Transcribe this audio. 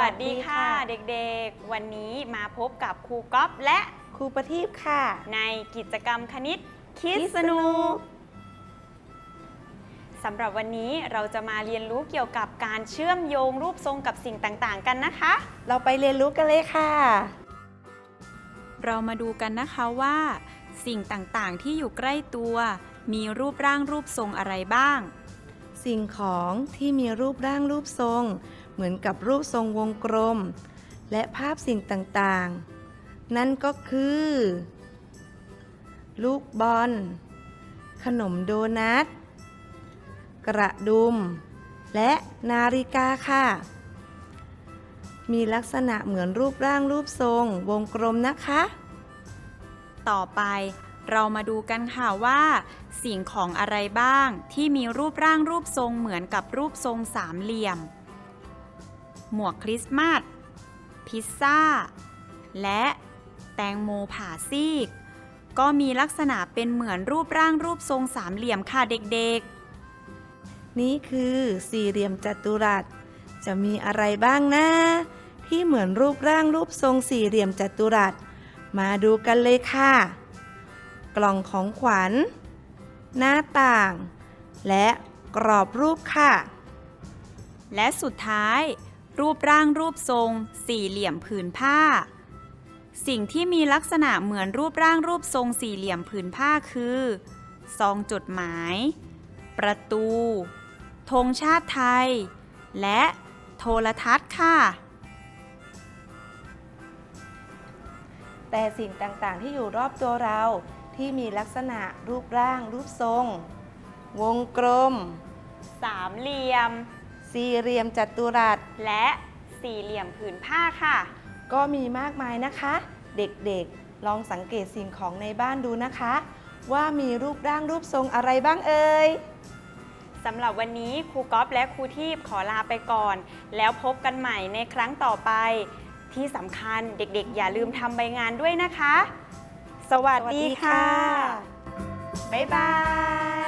วัสดีค่ะ เด็กๆ วันนี้มาพบกับครูก๊อฟและครูประทีปค่ะ ในกิจกรรมคณิตคิดคิดสสนุนุกกสำหรับวันนี้เราจะมาเรียนรู้เกี่ยวกับการเชื่อมโยงรูปทรงกับสิ่งต่างๆ กันนะคะ เราไปเรียนรู้กันเลยค่ะ เรามาดูกันนะคะว่า สิ่งต่างๆ ที่อยู่ใกล้ตัว มีรูปร่างรูปทรงอะไรบ้าง สิ่งของที่มีรูปร่างรูปทรง เหมือนกับรูปทรงวงกลม และภาพสิ่งต่างๆ นั่นก็คือ ลูกบอล ขนมโดนัท กระดุม และนาฬิกาค่ะ มีลักษณะเหมือนรูปร่างรูปทรงวงกลมนะคะ ต่อไป เรามาดูกันค่ะว่า สิ่งของอะไรบ้างที่มีรูปร่างรูปทรงเหมือนกับรูปทรงสามเหลี่ยม หมวกคริสต์มาส พิซซ่า และแตงโมผ่าซีก ก็มีลักษณะเป็นเหมือนรูปร่างรูปทรงสามเหลี่ยมค่ะเด็กๆ นี่คือสี่เหลี่ยมจัตุรัส จะมีอะไรบ้างนะ ที่เหมือนรูปร่างรูปทรงสี่เหลี่ยมจัตุรัส มาดูกันเลยค่ะ กล่องของขวัญ หน้าต่าง และกรอบรูปค่ะ และสุดท้าย รูปร่างรูปทรง สี่เหลี่ยมผืนผ้า สิ่งที่มีลักษณะเหมือนรูปร่างรูปทรงสี่เหลี่ยมผืนผ้าคือ ซองจดหมาย ประตูธงชาติไทย และโทรทัศน์ค่ะ แต่สิ่งต่างๆที่อยู่รอบตัวเรา ที่มีลักษณะรูปร่าง รูปทรง วงกลม สามเหลี่ยม สี่เหลี่ยมจัตุรัส และสี่เหลี่ยมผืนผ้าค่ะ ก็มีมากมายนะคะ เด็กๆ ลองสังเกตสิ่งของในบ้านดูนะคะ ว่ามีรูปร่างรูปทรงอะไรบ้างเอ่ยสำหรับวันนี้ครูก๊อฟและครูทีพขอลาไปก่อน แล้วพบกันใหม่ในครั้งต่อไป ที่สำคัญเด็กๆ อย่าลืมทำใบงานด้วยนะคะ สวัสดีค่ะ บ๊ายบาย